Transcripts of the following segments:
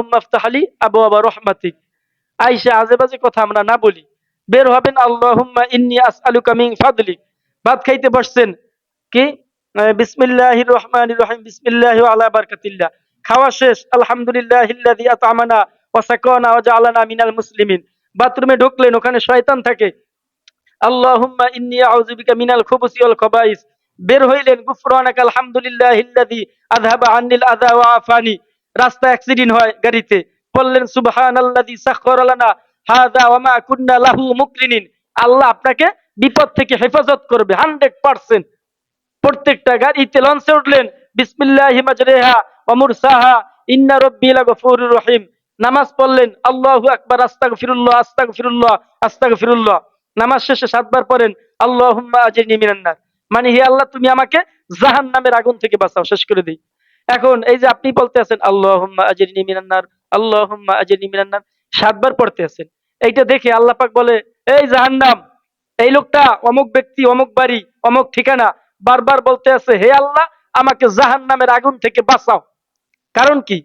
আল্লাহ আবু আবা রহমাতিক। আইসা আজে বাজে কথা আমরা না বলি। বের হবেন আল্লাহ ইন্নি আসআলুকা মিন ফাদলিক। ভাত খাইতে বসছেন কি? বিসমিল্লাহ রহমান রহিম, বিসমিল্লাহ আলা খাওয়া শেষ আলহামদুলিল্লাহ মিনাল মুসলিমিন। বাথরুমে ঢুকলেন, ওখানে শয়তান থাকে। আল্লাহুম্মা ইন্নী মিনাল খুবুসি খাবাইস। বের হইলেন, গুফরানাকা আলহামদুলিল্লাহ ইল্লাযী আযহাবা আন্নিল আযা ওয়া আফানি। রাস্তা অ্যাক্সিডেন্ট হয় গাড়িতে। বললেন, সুবহানাল্লাযী সাখখারা লানা, হাযা ওয়া মা কুন্না লাহু মুকরিনিন। আল্লাহ আপনাকে বিপদ থেকে হেফাজত করবে 100% প্রত্যেকটা গাড়িতে লঞ্চে উঠলেন মুরসাহা, ইন্না লাগফুরুর রহিম। নামাজ পড়লেন, আল্লাহু আকবার, আস্তাগফিরুল্লাহ আস্তাগফিরুল্লাহ আস্তাগফিরুল্লাহ। নামাজ শেষে সাতবার পড়েন, আল্লাহুম্মা আজিরনি মিনান নার। মানে হে আল্লাহ, তুমি আমাকে জাহান নামের আগুন থেকে বাঁচাও, শেষ করে দিই। এখন এই যে আপনি বলতে আছেন, আল্লাহুম্মা আজিরনি মিনান নার আল্লাহুম্মা আজিরনি মিনান নার সাতবার পড়তে আছেন। এইটা দেখে আল্লাহ পাক বলে, এই জাহান্নাম, এই লোকটা অমুক ব্যক্তি, অমুক বাড়ি, অমুক ঠিকানা, বারবার বলতে আছে, হে আল্লাহ, আমাকে জাহান নামের আগুন থেকে বাঁচাও। কারণ কি?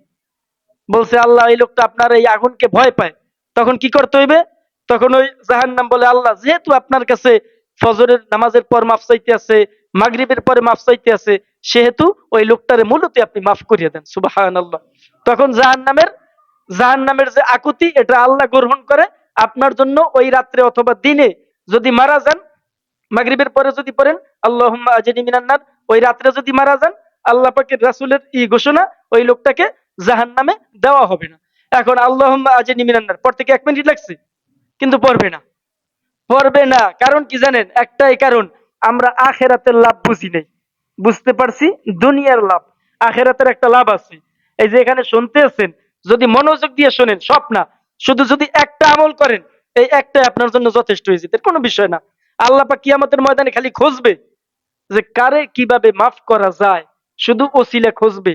বলছে, আল্লাহ, এই লোকটা আপনার এই আগুনকে ভয় পায়। তখন কি করতে হইবে? তখন ওই জাহান নাম বলে, আল্লাহ, যেহেতু আপনার কাছে ফজরের নামাজের পর মাফ চাইতে আছে, মাগরিবের পরে মাফ চাইতে আছে সেহেতু ওই লোকটারে মূলত আপনি মাফ করিয়ে দেন সুবাহান আল্লাহ তখন জাহান নামের জাহান নামের যে আকুতি, এটা আল্লাহ গ্রহণ করে। আপনার জন্য ওই রাত্রে অথবা দিনে যদি মারা যান, মাগরিবের পরে যদি পড়েন আল্লাহ আজনি মিনান্নার ওই রাত্রে যদি মারা যান, আল্লাহ পাকের রাসুলের ই ঘোষণা ওই লোকটাকে জাহান নামে দেওয়া হবে না। এখন আল্লাহ আজনি মিনান্নার পর থেকে এক মিনিট লাগছে, কিন্তু পড়বে না। পড়বে না। কারণ কি জানেন? একটাই কারণ, আমরা আখেরাতের লাভ বুঝি নেই। বুঝতে পারছি, দুনিয়ার লাভ, আখেরাতের একটা লাভ আছে। এই যে এখানে শুনতে আছেন যদি মনোযোগ দিয়ে শোনেন সব না শুধু যদি একটা আমল করেন, এই একটা আপনার জন্য যথেষ্ট হয়ে যেতে কোনো বিষয় না। আল্লাহ পাক কিয়ামতের ময়দানে খালি খুঁজবে যে কারে কীভাবে মাফ করা যায়, শুধু ওসিলে খুঁজবে।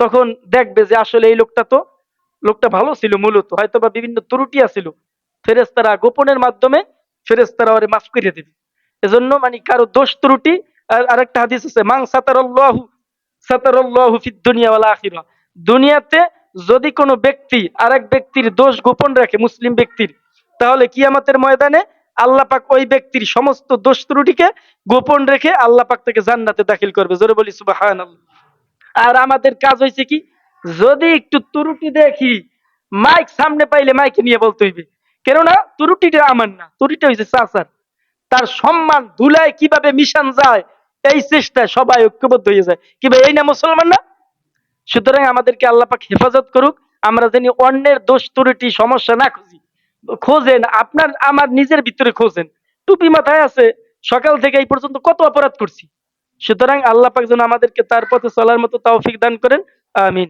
তখন দেখবে যে আসলে এই লোকটা তো, লোকটা ভালো ছিল মূলত হয়তো বা বিভিন্ন ত্রুটি আছিল। ফেরেস্তারা গোপনের মাধ্যমে ফেরেস্তারা ওরে মাফ করে দেবে। এজন্য মানে কারও দোষ ত্রুটি আরেকটা হাদিস আছে মাং সাতারাল্লাহু সাতারাল্লাহু ফিদ দুনিয়া ওয়াল আখিরা দুনিয়াতে যদি কোনো ব্যক্তি আরেক ব্যক্তির দোষ গোপন রাখে, মুসলিম ব্যক্তির, তাহলে কিয়ামতের ময়দানে আল্লাহ পাক ওই ব্যক্তির সমস্ত দোষ ত্রুটিকে গোপন রেখে আল্লাহ পাক তাকে জান্নাতে দাখিল করবে। জোরে বলি, সুবহানাল্লাহ। আর আমাদের কাজ হয়েছে কি, যদি একটু ত্রুটি দেখি, মাইক সামনে পাইলে মাইকে নিয়ে বলতে হইবে। কেননা ত্রুটিটা আমার না, ত্রুটিটা হয়েছে চাচার। তার সম্মান ধুলায় কীভাবে মিশান যায় এই চেষ্টায় সবাই ঐক্যবদ্ধ হয়ে যায়। কি ভাই, এই না মুসলমান না? সুতরাং আমাদেরকে আল্লাহ পাক হেফাজত করুক, আমরা জানি অন্যের দোষ, ত্রুটি, সমস্যা না খুঁজি। খোঁজেন, আপনার, আমার নিজের ভিতরে খোঁজেন। টুপি মাথায় আছে, সকাল থেকে এই পর্যন্ত কত অপরাধ করছি। সুতরাং আল্লাহ পাক যেন আমাদেরকে তার পথে চলার মতো তৌফিক দান করেন। আমিন।